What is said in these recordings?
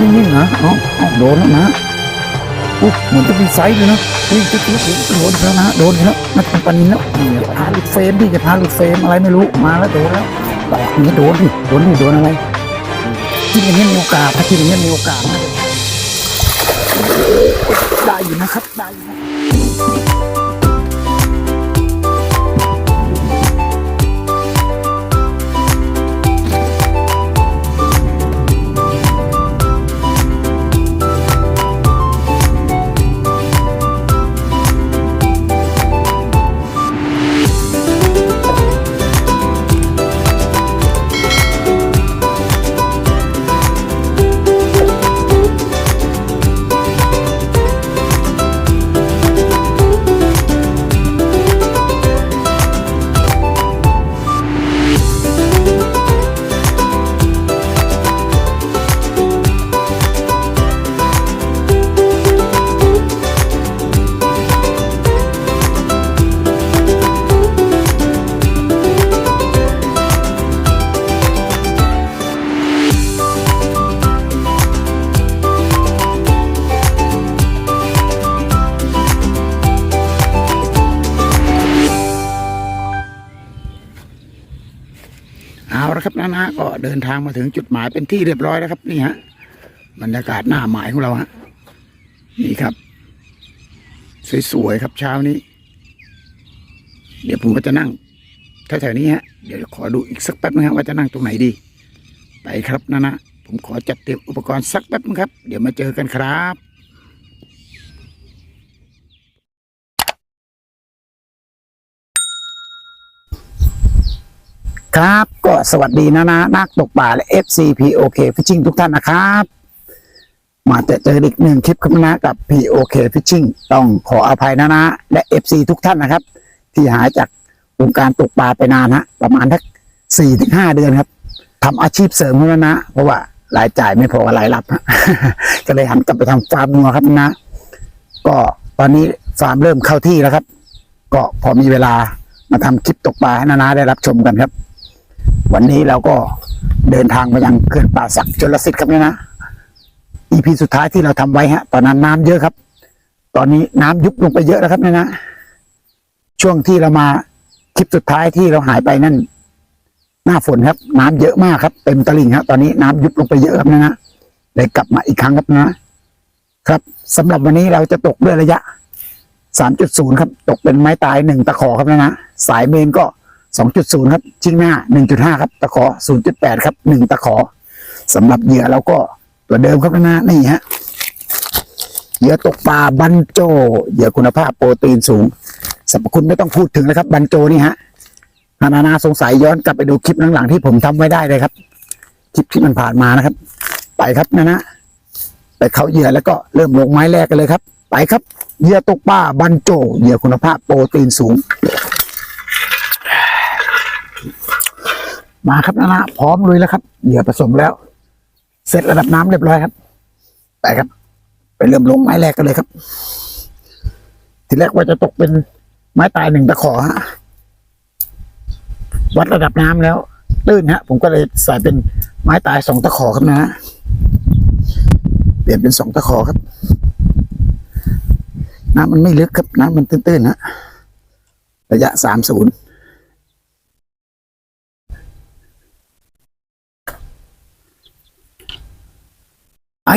นิ่งๆนะเอาเอาโดนแล้วนะอุ๊ยเหมือนจะมีไซส์เลยนะอุ้ยจะจะโดนแล้วนะโดนแล้วนักปันนินแล้วนี่พาลูกเฟรมที่จะพาลูกเฟรมอะไรไม่รู้มาแล้วโดนแล้วดอกนี้โดนดิโดนดิโดนอะไรที่อย่างนี้มีโอกาสถ้าที่อย่างนี้มีโอกาสนะได้อยู่นะครับได้อยู่นะ นะนะก็เดินทางมาถึงจุดหมายเป็นที่เรียบร้อยแล้วครับ นี่ฮะบรรยากาศหน้าหมายของเราฮะนี่ครับ สวยๆครับเช้านี้ เดี๋ยวผมก็จะนั่งแถวๆนี้ฮะเดี๋ยวขอดูอีกสักแป๊บนึงครับว่าจะนั่งตรงไหนดี ไปครับนะนะผมขอจัดเตรียมอุปกรณ์สักแป๊บนึงครับ เดี๋ยวมาเจอกันครับ ครับ ก็สวัสดีนะนะนักตกป่าและ FCPOK Fishing ทุกท่านนะครับ มาเจอเจออีกหนึ่งคลิปครับนะกับ POK Fishing ต้องขออภัยนะนะและ FC ทุกท่านนะครับ ที่หายจากวงการตกปลาไปนานฮะประมาณทักสี่ถึงห้าเดือนครับทำอาชีพเสริมแล้วนะ เพราะว่ารายจ่ายไม่พอรายรับ ก็เลยหันกลับไปทำฟาร์มงัวครับนะ ก็ตอนนี้ฟาร์มเริ่มเข้าที่แล้วครับ ก็พอมีเวลามาทำคลิปตกปลาให้นานาได้รับชมกันครับ วันนี้เราก็เดินทางมายังเขื่อนป่าสักชลสิทธิ์ครับเนี่ยนะอีพีสุดท้ายที่เราทำไว้ฮะ ตอนนั้นน้ำเยอะครับ ตอนนี้น้ำยุบลงไปเยอะแล้วครับเนี่ยนะ ช่วงที่เรามาคลิปสุดท้ายที่เราหายไปนั่น หน้าฝนครับ น้ำเยอะมากครับ เต็มตลิ่งครับตอนนี้น้ำยุบลงไปเยอะครับเนี่ยนะเลยกลับมาอีกครั้งครับนะครับสำหรับวันนี้เราจะตกด้วยระยะ 3.0 ครับ ตกเป็นไม้ตายหนึ่งตะขอครับนะนะสายเมนก็ 2.0 ครับ ชิงหน้า 1.5 ครับ ตะขอ 0.8 ครับ 1 ตะขอสำหรับเหยื่อเราก็ตัวเดิมครับนะนี่ฮะเหยื่อตกปลาบันโจเหยื่อคุณภาพโปรตีนสูงสรรพคุณไม่ต้องพูดถึงแล้วครับ บันโจนี่ฮะนานาสงสัยย้อนกลับไปดูคลิปหลังๆที่ผมทำไว้ได้เลยครับ คลิปที่มันผ่านมานะครับ ไปครับนะนะไปเขาเหยื่อแล้วก็เริ่มลงไม้แรกกันเลยครับ ไปครับเหยื่อตกปลาบันโจเหยื่อคุณภาพโปรตีนสูง มาครับนะนะพร้อมลุยแล้วครับเหยื่อผสมแล้ว เสร็จระดับน้ำเรียบร้อยครับ ไปครับ ไปเริ่มลงไม้แรกกันเลยครับ ทีแรกว่าจะตกเป็นไม้ตายหนึ่งตะขอฮะวัดระดับน้ำแล้ว ตื้นฮะ ผมก็เลยใส่เป็นไม้ตายสองตะขอครับนะฮะเปลี่ยนเป็นสองตะขอครับ น้ำมันไม่ลึกครับ น้ำมันตื้นๆฮะระยะสามศูนย์ ไอ้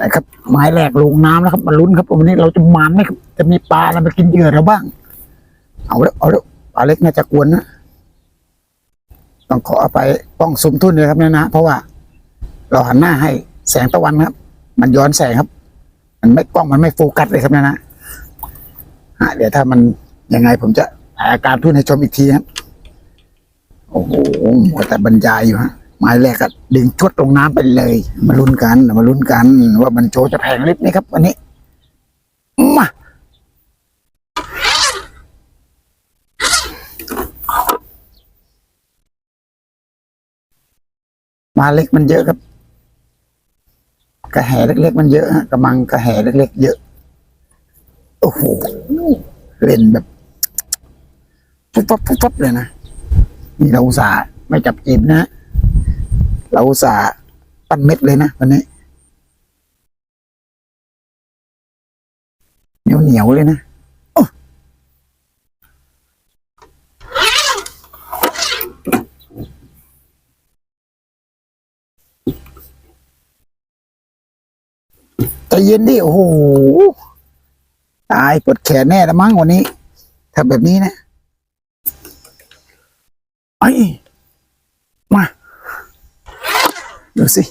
นะครับไม้แรกลงน้ำแล้วครับมาลุ้นครับวันนี้เราจะมานไหมครับจะมีปลาอะไรมากินเหยื่อเราบ้าง เอาแล้วเอาแล้วปลาเล็กน่าจะกวนนะต้องขอเอาไปป้องซุมทุ่นเลยครับเนี่ยนะ เพราะว่า เราหันหน้าให้แสงตะวันครับ มันย้อนแสงครับ มันไม่กล้องมันไม่โฟกัสเลยครับเนี่ยนะอะเดี๋ยวถ้ามันยังไงผมจะถ่ายอาการทุ่นให้ชมอีกทีครับ โอ้โหมัวแต่บรรยายอยู่ฮะไม้แรกก็ดึงชวดลงน้ำไปเลย มาลุ้นกันมาลุ้นกัน ว่ามันโจจะแพงลิฟไหมครับวันนี้มามาเล็กมันเยอะครับ กระแหเล็ก ๆ มันเยอะฮะกระมังกระแหเล็ก ๆ เยอะ โอ้โห เล่นแบบปุ๊บปั๊บปุ๊บปั๊บเลยนะ นี่เราอุตส่าห์ไม่จับจีบนะ เราอุตสาห์ปั้นเม็ดเลยนะวันนี้เหนียวเหนียวเลยนะใจเย็นดิ โอ้โห ตายปวดแขนแน่ละมั้งวันนี้ ถ้าแบบนี้นะ ไอ้มา ดูสิ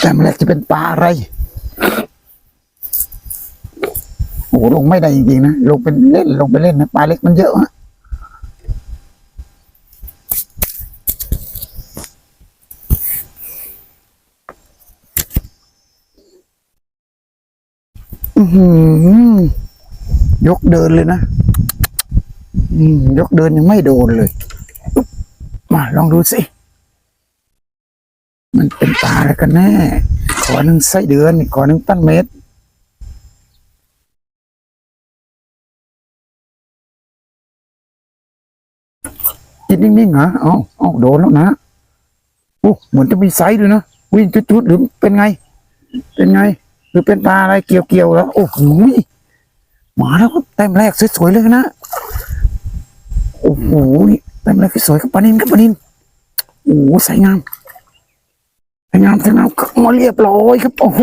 แต่แรกจะเป็นปลาอะไร โอ้ลงไม่ได้จริงๆนะ ลงเป็นเล่น ลงไปเล่นนะ ปลาเล็กมันเยอะฮะยกเดินเลยนะยกเดินยังไม่โดนเลย มาลองดูสิ มันเป็นปลาอะไรกันแน่ ขอหนึ่งไส้เดือน ขอหนึ่งปั้นเม็ดกินนิ่งๆเหรอเอ้าเอ้าโดนแล้วนะโอ้เหมือนจะมีไซส์ด้วยนะ วิ่งจุดๆหรือเป็นไง เป็นไง หรือเป็นปลาอะไรเกี่ยวๆแล้วโอ้โหมาแล้วครับแต้มแรกสวยๆเลยนะ โอ้โห แต้มแรกสวยครับปานินครับปานินโอ้โหใสงามสวยงามสวยงามมาเรียบร้อยครับโอ้โห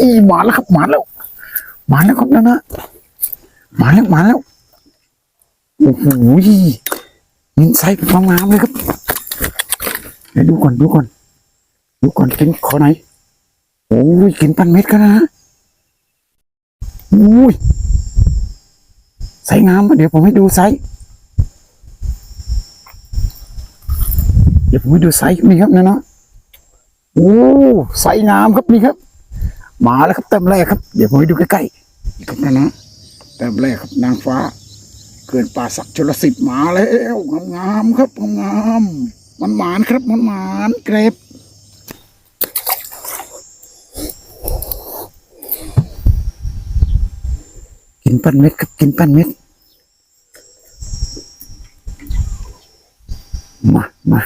อีมาแล้วครับมาแล้วมาแล้วครับนะนะมาแล้วมาแล้วโอ้โหมินไซส์เป็นงามเลยครับเดี๋ยวดูก่อนดูก่อนดูก่อนกินขอไหนโอ้ยกินปันเม็ดกันนะโอ้ยไซส์งามเดี๋ยวผมให้ดูไซส์ เดี๋ยวผมให้ดูไซส์นี่ครับนะเนาะโอ้ใสงามครับนี่ครับ มาแล้วครับเต็มแรกครับ เดี๋ยวผมไปดูใกล้ๆนี่ครับนะนะเต็มแรกครับนางฟ้า เกินป่าศักดิ์ชลสิทธิ์มาแล้วงามๆครับงามๆมันหมานครับมันหมานเกรบกินปั้นเม็ดครับกินปั้นเม็ดมามา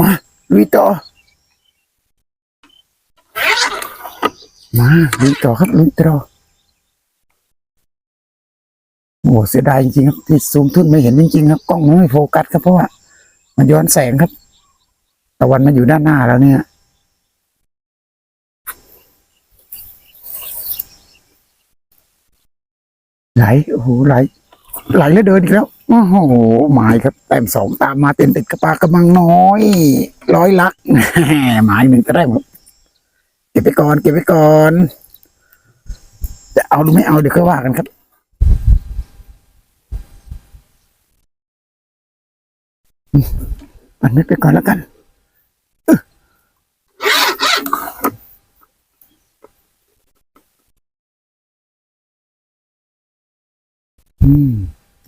มาลุยต่อ มาลุยต่อครับลุยต่อโอ้เสียดายจริงๆครับที่ซูมทุนไม่เห็นจริงๆครับกล้องมันไม่โฟกัสครับเพราะว่ามันย้อนแสงครับตะวันมันอยู่ด้านหน้าแล้วเนี่ยไหลโอ้โหไหลไหลแล้วเดินอีกแล้ว โอ้โหหมายครับแต้มสองตามมาเต็มติดกระปากระมังน้อย ร้อยลักหมายหนึ่งก็ได้หมดเก็บไปก่อน เก็บไปก่อน จะเอาหรือไม่เอาเดี๋ยวค่อยว่ากันครับปันนิดไปก่อนแล้วกันอึ๊ะ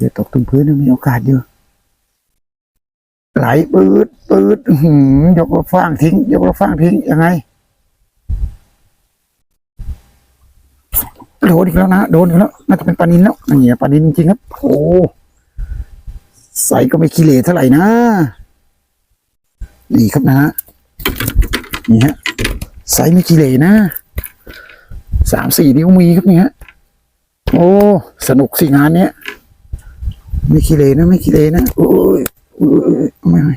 อืมเดี๋ยวตกตรงพื้นยังมีโอกาสอยู่ไหลปืดปืดหือยกรถฟางทิ้ง ยกรถฟางทิ้งยังไง โดนอีกแล้วนะโดนอีกแล้วน่าจะเป็นปลานินแล้วนี่ปลานินจริงครับโอ้ใส่ก็ไม่ขี้เหร่เท่าไหร่นะนี่ครับนะฮะนี่ฮะใส่ไม่ขี้เหร่นะสามสี่นิ้วมีครับนี่ฮะโอ้สนุกสิงานเนี้ย ไม่ขี้เลนะไม่ขี้เลนะโอ้ยโอ้ยไม่ไม่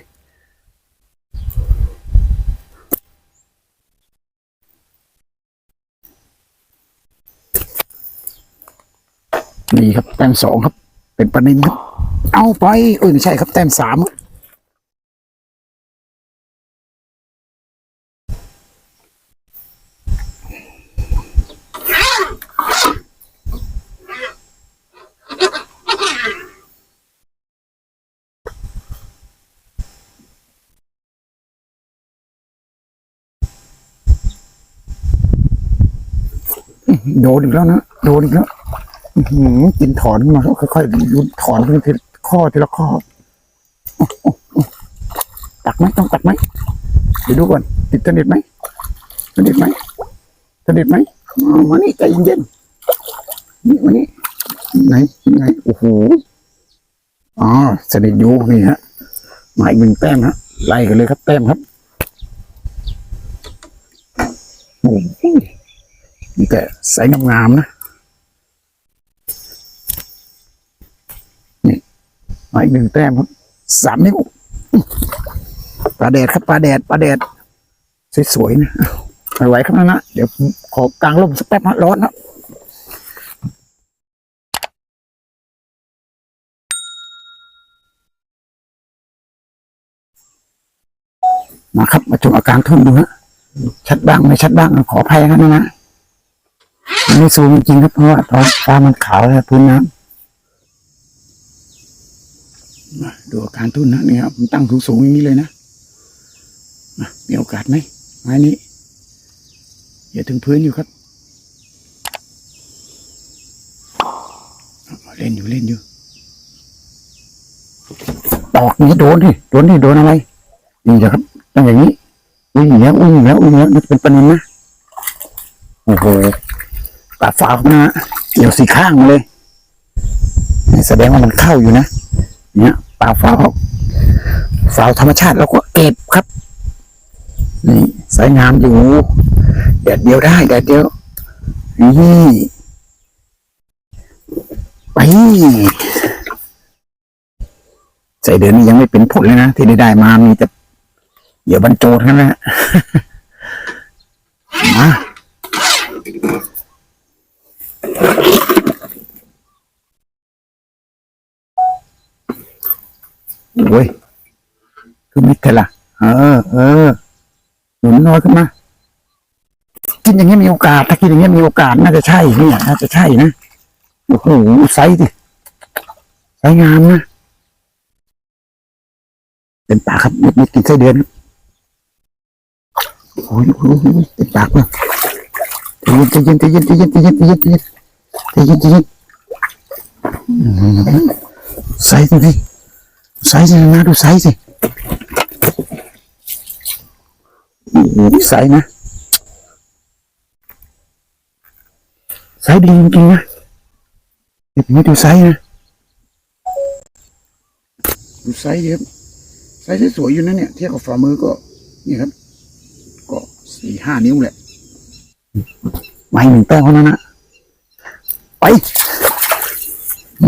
นี่ครับแต้มสองครับ เป็นประเด็นครับ เอาไปเออไม่ใช่ครับแต้มสาม โดนอีกแล้วนะโดนอีกแล้วอื้อหือกินถอนมาค่อยๆดูถอนทีข้อทีละข้ออตักไหมต้องตักไหมเดี๋ยวดูก่อนติดสนิทไหมสนิทไหมสนิทไหมมานี่ใจเย็นๆนี่มานี่ไหนไหนโอ้โหอ๋อสนิทอยู่นี่ฮะมาอีกหนึ่งแต้มฮะไล่กันเลยครับแต้มครับโอ้ โหนี่แต่ใสงามๆนะนี่มาอีกหนึ่งแต้มครับสามนิ้วปลาแดดครับปลาแดดปลาแดดสวยๆนะไม่ไหวครับนะนะเดี๋ยวขอกลางร่มสักแป๊บฮะร้อนนะมาครับ มาชมอาการทุ่นดูฮะชัดบ้างไม่ชัดบ้างขออภัยครับนะนะ ไม่ซูมจริงๆครับเพราะว่าท้องฟ้ามันขาวแล้วพื้นน้ำมาดูอาการทุ่นนะนี่ครับผมตั้งสูงๆอย่างนี้เลยนะมามีโอกาสไหมไม้นี้อย่าถึงพื้นอยู่ครับ เล่นอยู่เล่นอยู่ตอกนี้โดนดิโดนดิโดนอะไรนี่นะครับต้องอย่างนี้อุ้ยอย่างนี้อุ้ยอย่างนี้อุ้ยอย่างนี้มันเป็นประเด็นนะโอ้โห ตัดฝาออกมาเกี่ยวสีข้างมาเลย แสดงว่ามันเข้าอยู่นะ เนี่ยปลาฝาออกฝาธรรมชาติเราก็เก็บครับ นี่สวยงามอยู่แดดเดียวได้แดดเดียว นี่ไปใส่เดือนนี้ยังไม่เป็นผลเลยนะ ที่ได้ได้มามีแต่เดี๋ยวบรรโจเท่านั้นแหละมา โอ้ยคือมิดเถอล่ะ เออ เออหนุนน้อยขึ้นมากินอย่างนี้มีโอกาส ถ้ากินอย่างนี้มีโอกาสน่าจะใช่เนี่ยน่าจะใช่นะโอ้โหไซส์ดิไซส์งามนะเป็นปากครับม่ไม่กินไส้เดือนโอ้ยโอ้ยเป็นปากเลยใจเย็นใจเย็นใจเย็นใจเย็นใจเย็นใจเย็น จเย็นใจเย็นอืมไซส์ดูดิไซส์สินะดูไซส์สิโอ้โหไซส์นะไซส์ดีจริงๆนะเดี๋ยวผมดูไซส์นะดูไซส์ดิครับไซส์สวยอยู่นะเนี่ยเทียบกับฝ่ามือก็นี่ครับ ก็สี่ห้านิ้วแหละไม่หนึ่งแต้มเท่านั้นนะ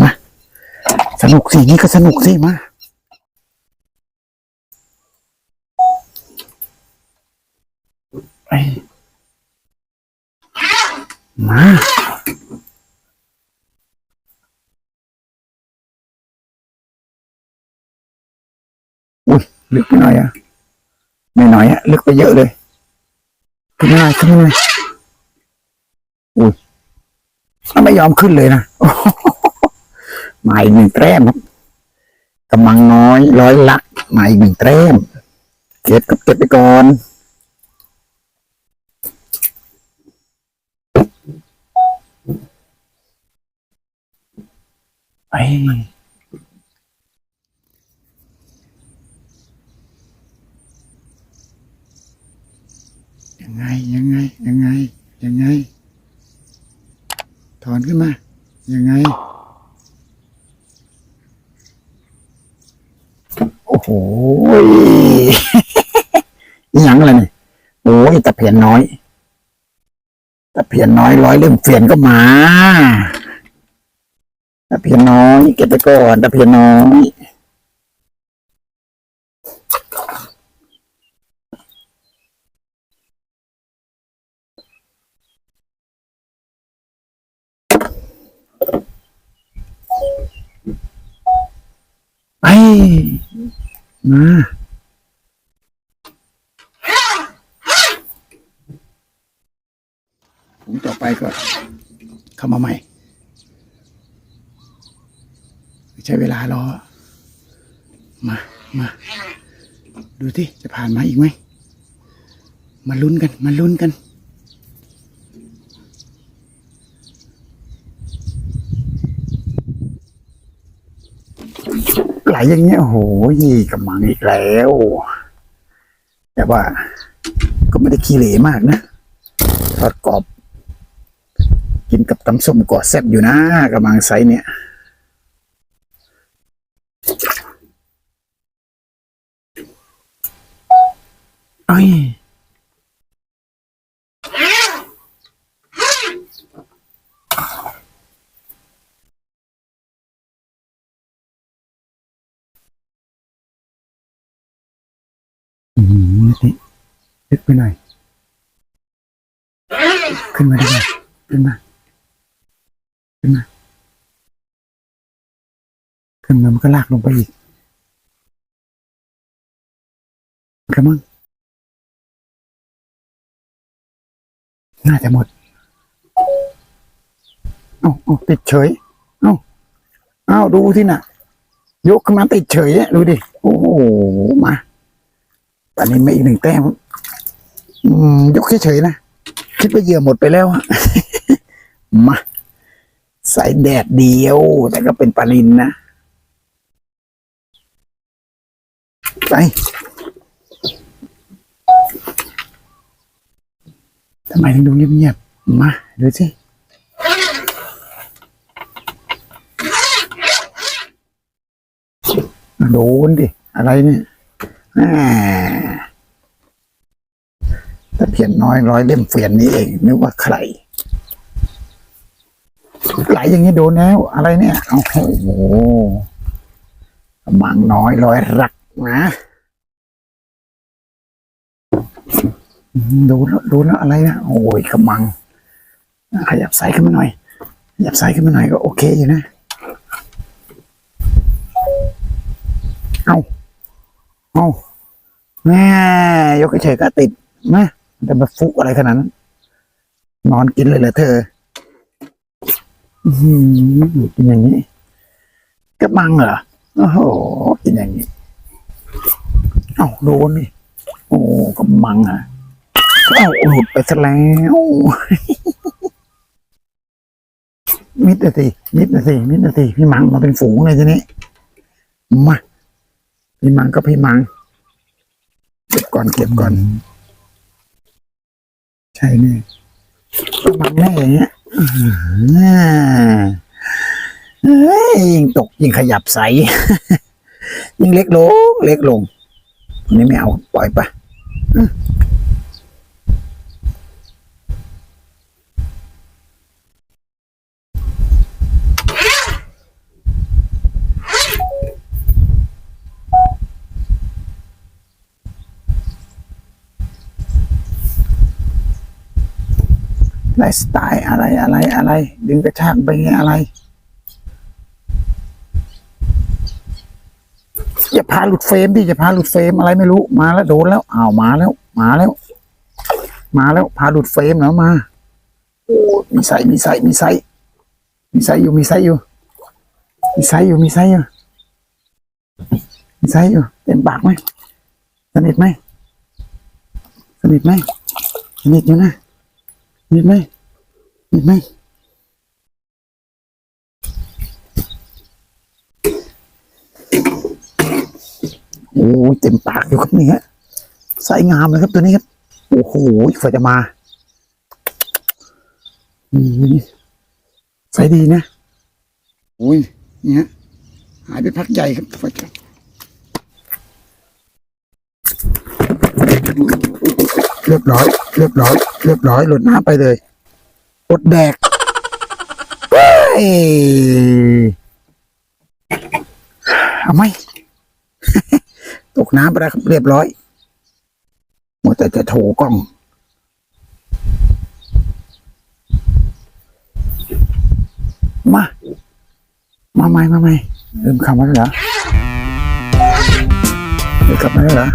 มาสนุกสินี่ก็สนุกสิมาไปมาอุ้ยลึกไปหน่อยอะไม่หน่อยอะลึกไปเยอะเลยขึ้นมาขึ้นมาหน่อย อุ้ยแล้วไม่ยอมขึ้นเลยนะหมาอีกหนึ่งแต้มครับกำลังน้อยร้อยลักมาอีกหนึ่งแต้มเก็บกับเก็บไปก่อนไปยังไงยังไงยังไงยังไง ถอนขึ้นมา ยังไง โอ้โหยังอะไรนี่โอ้ยตะเพียนน้อยตะเพียนน้อยร้อยเล่มเฟียนก็มาตะเพียนน้อยเก็บไปก่อนตะเพียนน้อย มาผมต่อไปก็เข้ามาใหม่ไม่ ใช้เวลารอ มา มา ดูที่จะผ่านมาอีกไหม มาลุ้นกัน มาลุ้นกัน ไหลอย่างเงี้ยโหยี่กำลังอีกแล้ว แต่ว่าก็ไม่ได้ขี้เหร่มากนะทอดกรอบ กินกับตำส้มกอดแซ่บอยู่นะกำลังไซเนี่ย อืมนี่ ลึกไปหน่อย ขึ้นมาได้ไหมขึ้นมา ขึ้นมา ขึ้นมามันก็ลากลงไปอีกกระมังน่าจะหมดเอาเอาติดเฉย เอาเอาดูที่น่ะ ยกขึ้นมาติดเฉยอะดูดิ โอ้โห มา ตอนนี้ไม่อีกหนึ่งแต้ม ยกเฉยๆนะ คิดว่าเหยื่อหมดไปแล้ว มา ใส่แดดเดียว แต่ก็เป็นปลาลินนะไปทำไมถึงดูเงียบๆ มาดูสิโดนดิ อะไรเนี่ย ต่เพียนน้อยร้อยเล่มเฟียนนี้เองนึกว่าใครไหลอย่างนี้โดนแล้ว อะไรเนี่ยโอ้โหกำมังน้อยร้อยรักนะดูแล้วดูแล้วอะไรนะโอ้ยกำมัง ขยับสายขึ้นมาหน่อย ขยับสายขึ้นมาหน่อยก็โอเคอยู่นะ เอาเอาแม่ยกเฉยก็ติดแม่ แต่มาฟุอะไรขนาดนั้นนอนกินเลยเหรอเธออืมกินอย่างนี้กระมังเหรอโอ้โหกินอย่างนี้เอ้าโดนนี่โอ้กระมังอะเอ้าหลุดไปซะแล้วมิดนะสิมิดนะสิมิดนะสิพี่มังมาเป็นฝูงเลยทีนี้มาพี่มังก็พี่มังเก็บก่อนเก็บก่อน ใช่เนี่ยพี่มังแน่อย่างเงี้ยยิ่งตกยิ่งขยับใส ยิ่งเล็กลง เล็กลงนี่ไม่เอา ปล่อยไป ไลฟ์สไตล์อะไรอะไรอะไร ดึงกระชากไปอะไร อย่าพาหลุดเฟรมดิอย่าพาหลุดเฟรมอะไรไม่รู้มาแล้วโดนแล้วอ้าวมาแล้ว มาแล้ว มาแล้วพาหลุดเฟรมแล้วมาโอ้มีไซมีไซมีไซมีไซอยู่มีไซอยู่มีไซอยู่มีไซอยู่มีไซอยู่เต็มปากไหมสนิทไหมสนิทไหมสนิทอยู่นะ สนิทไหมสนิทไหมโอ้ยเต็มปากอยู่ครับนี่ยไซส์งามเลยครับตัวนี้ครับ โอ้โหฝ่าจะมาไส์ดีนะโอ้ยนี่ยหายไปพักใหญ่ครับฝ่าจะ เรียบร้อย เรียบร้อย เรียบร้อย หลุดน้ำไปเลยอดแดกเฮ้ยเอาไหมตกน้ำไปแล้วเรียบร้อยหมดแต่จะโถกล้อง มา มาใหม่มาใหม่ลืมคำว่าแล้วเหรอเดี๋ยวกลับมาแล้วเหรอ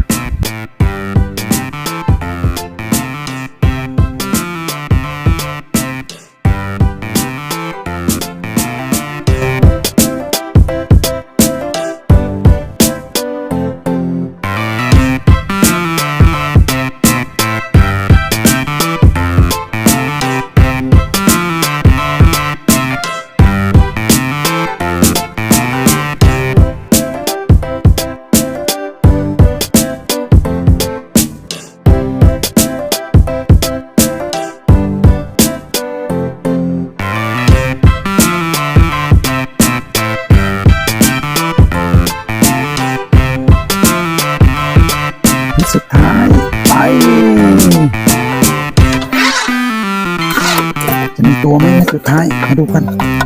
ดท้ายมาดูกัน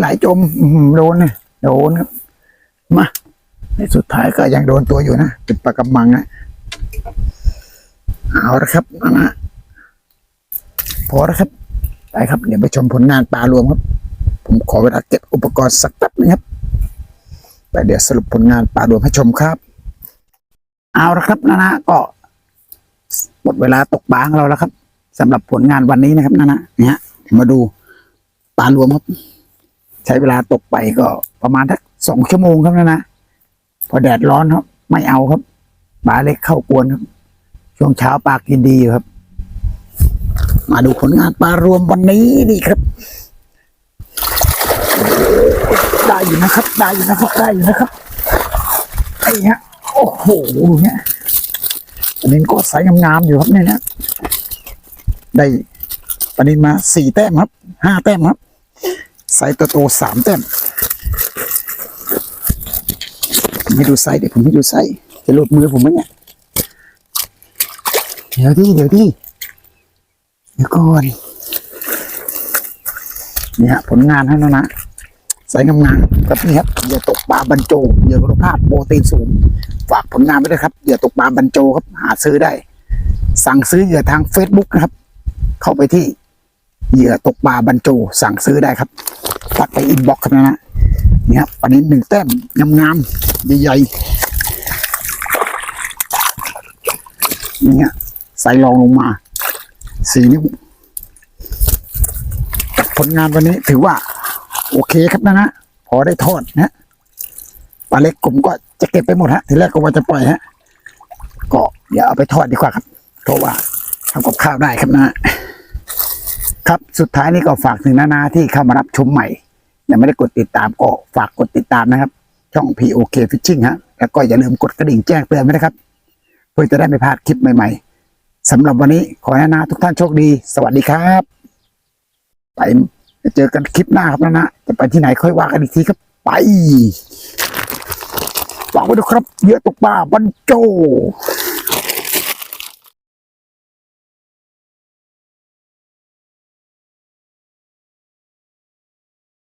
ไหล จมโดนเนี่ยโดนครับ มาในสุดท้ายก็ยังโดนตัวอยู่นะเป็นปลากำมังนะเอาละครับนะพอแล้วครับไปครับ เดี๋ยวไปชมผลงานปลารวมครับ ผมขอเวลาเก็บอุปกรณ์สักแป๊บนึงครับแต่เดี๋ยวสรุปผลงานปลารวมให้ชมครับ เอาละครับนะนะก็หมดเวลาตกปลาของเราแล้วครับสำหรับผลงานวันนี้นะครับนะนะเนี่ยมาดูปลารวมครับ ใช้เวลาตกไปก็ประมาณทักสองชั่วโมงครับนะนะพอแดดร้อนครับ ไม่เอาครับปลาเล็กเข้ากวนครับ ช่วงเช้าปลากินดีอยู่ครับ มาดูผลงานปลารวมวันนี้ดีครับ ได้อยู่นะครับ ได้อยู่นะครับได้อยู่นะครับไอ้ฮะโอ้โหเนี่ยอันนี้ก็ไซส์งามๆอยู่ครับเนี่ยนะได้ปนินมาสี่แต้มครับห้าแต้มครับ ไซส์ตัวโตสามแต้มผมให้ดูไซส์เดี๋ยวผมให้ดูไซส์จะหลุดมือผมไหมเนี่ยเดี๋ยวที่เดี๋ยวที่เดี๋ยวก่อนเนี่ยผลงานให้แล้วนะไซส์งามๆครับนี่ครับเหยื่อตกปลาบรรโจเหยื่อคุณภาพโปรตีนสูง ฝากผลงานไว้ด้วยครับเหยื่อตกปลาบรรโจครับหาซื้อได้ สั่งซื้อเหยื่อทาง Facebook นะครับ เข้าไปที่ เหยื่อตกปลาบรรโจสั่งซื้อได้ครับทักไปอินบ็อกซ์ครับนะนะนี่ครับวันนี้หนึ่งแต้มงามๆใหญ่ๆนี่ฮะใส่รองลงมาสี่นิ้วผลงานวันนี้ถือว่า โอเคครับนะนะพอได้ทอดนะปลาเล็กผมก็จะเก็บไปหมดฮะทีแรกก็ว่าจะปล่อยฮะก็อย่าเอาไปทอดดีกว่าครับเพราะว่าทำกับข้าวได้ครับนะ ครับ สุดท้ายนี้ก็ฝากถึงนานาที่เข้ามารับชมใหม่ ยังไม่ได้กดติดตามก็ฝากกดติดตามนะครับ ช่อง POK Fishing ฮะ แล้วก็อย่าลืมกดกระดิ่งแจ้งเตือนไว้นะครับ เพื่อจะได้ไม่พลาดคลิปใหม่ๆสำหรับวันนี้ขอให้นานาทุกท่านโชคดี สวัสดีครับ ไปเจอกันคลิปหน้าครับนานาจะไปที่ไหนค่อยว่ากันอีกทีครับ ไปฝากไว้ด้วยครับ เยอะตกปลาบรรโจ